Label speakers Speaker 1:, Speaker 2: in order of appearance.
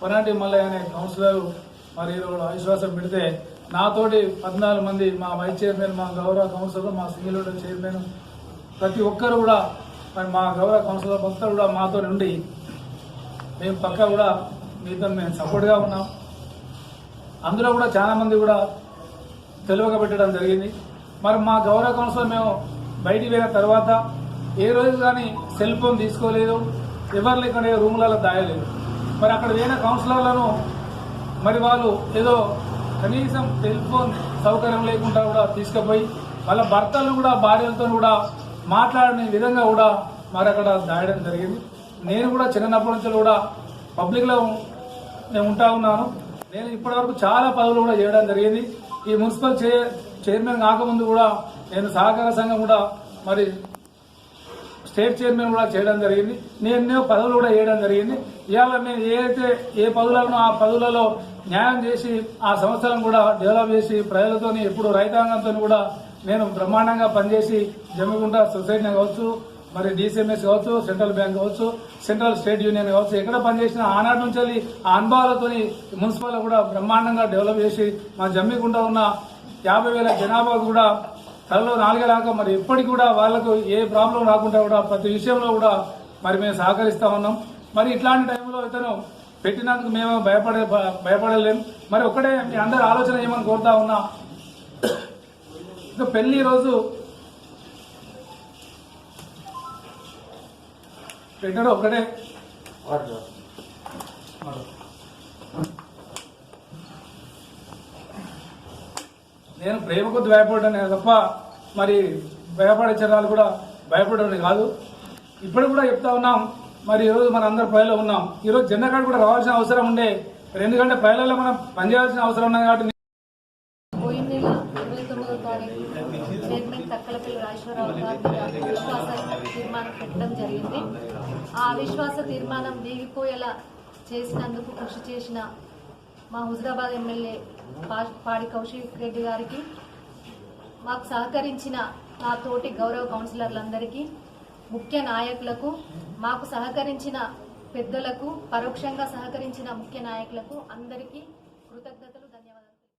Speaker 1: పొనాటి మల్లయ్య అనే కౌన్సిలర్ మరి ఈరోజు అవిశ్వాసం పెడితే నాతోటి పద్నాలుగు మంది మా వైస్ చైర్మన్ మా గౌరవ కౌన్సిలర్ మా సింగిల్ చైర్మన్ ప్రతి ఒక్కరు కూడా మరి మా గౌరవ కౌన్సిలర్ భక్తులు కూడా మాతో ఉండి మేము పక్క కూడా మీతో మేము సపోర్ట్గా ఉన్నాం. అందులో కూడా చాలామంది కూడా తెలివగా పెట్టడం జరిగింది. మరి మా గౌరవ కౌన్సిలర్ మేము బయటికి వెళ్ళిన తర్వాత ఏ రోజు కానీ సెల్ ఫోన్ తీసుకోలేదు ఎవరు లేకుండా రూమ్లలో దాయలేదు. మరి అక్కడ లేని కౌన్సిలర్లను మరి వాళ్ళు ఏదో కనీసం టెలిఫోన్ సౌకర్యం లేకుండా కూడా తీసుకుపోయి వాళ్ళ భర్తలు కూడా భార్యలతో కూడా మాట్లాడని విధంగా కూడా మరి అక్కడ దాయడం జరిగింది. నేను కూడా చిన్నప్పటి నుంచి కూడా పబ్లిక్లో నేను ఉంటా ఉన్నాను. నేను ఇప్పటివరకు చాలా పదవులు కూడా చేయడం జరిగింది. ఈ మున్సిపల్ చైర్ చైర్మన్ కాకముందు కూడా నేను సహకార సంఘం కూడా మరి స్టేట్ చైర్మన్ కూడా చేయడం జరిగింది. నేను ఎన్నో పదవులు కూడా వేయడం జరిగింది. ఇవాళ నేను ఏదైతే ఏ పదవులను ఆ పదవులలో న్యాయం చేసి ఆ సంస్థలను కూడా డెవలప్ చేసి ప్రజలతోని ఎప్పుడు రైతాంగంతో కూడా నేను బ్రహ్మాండంగా పనిచేసి జమ్మిగుంట సొసైటీ కావచ్చు మరి డిసిఎంఎస్ కావచ్చు సెంట్రల్ బ్యాంక్ కావచ్చు సెంట్రల్ స్టేట్ యూనియన్ కావచ్చు ఎక్కడ పనిచేసిన ఆనాటి నుంచి వెళ్ళి ఆ అనుభవాలతోని మున్సిపల్ కూడా బ్రహ్మాండంగా డెవలప్ చేసి మా జమ్మిగుంట ఉన్న యాభై వేల జనాభా కూడా తలలో నాలుగేలాగా మరి ఎప్పటికి కూడా వాళ్ళకు ఏ ప్రాబ్లం రాకుండా కూడా ప్రతి విషయంలో కూడా మరి మేము సహకరిస్తా ఉన్నాం. మరి ఇట్లాంటి టైంలో ఇతను పెట్టినందుకు మేము భయపడే భయపడలేము మరి ఒక్కడే మీ అందరి ఆలోచన ఏమని కోరుతా ఉన్నా ఇక పెళ్ళి రోజు పెట్టడం ఒక్కటే నేను ప్రేమ కొద్ది భయపడ్డాను తప్ప మరి భయపడే చర్యలు కూడా భయపడే కాదు. ఇప్పుడు కూడా చెప్తా ఉన్నాం మరి ఈరోజు మన అందరు పైలో ఉన్నాం. ఈరోజు జెండా కూడా రావాల్సిన అవసరం ఉండే. ఎందుకంటే పైలలో మనం పనిచేయాల్సిన అవసరం ఉన్నది కాబట్టి
Speaker 2: అవిశ్వాస తీర్మానం పెట్టడం జరిగింది. ఆ అవిశ్వాస తీర్మానం దిగిపోయేలా చేసినందుకు కృషి చేసిన మా హుజరాబాద్ ఎమ్మెల్యే పా- పాడి కౌశిక్ రెడ్డి గారికి మాకు సహకరించిన నా తోటి గౌరవ కౌన్సిలర్లందరికీ ముఖ్య నాయకులకు మాకు సహకరించిన పెద్దలకు పరోక్షంగా సహకరించిన ముఖ్య నాయకులకు అందరికీ కృతజ్ఞతలు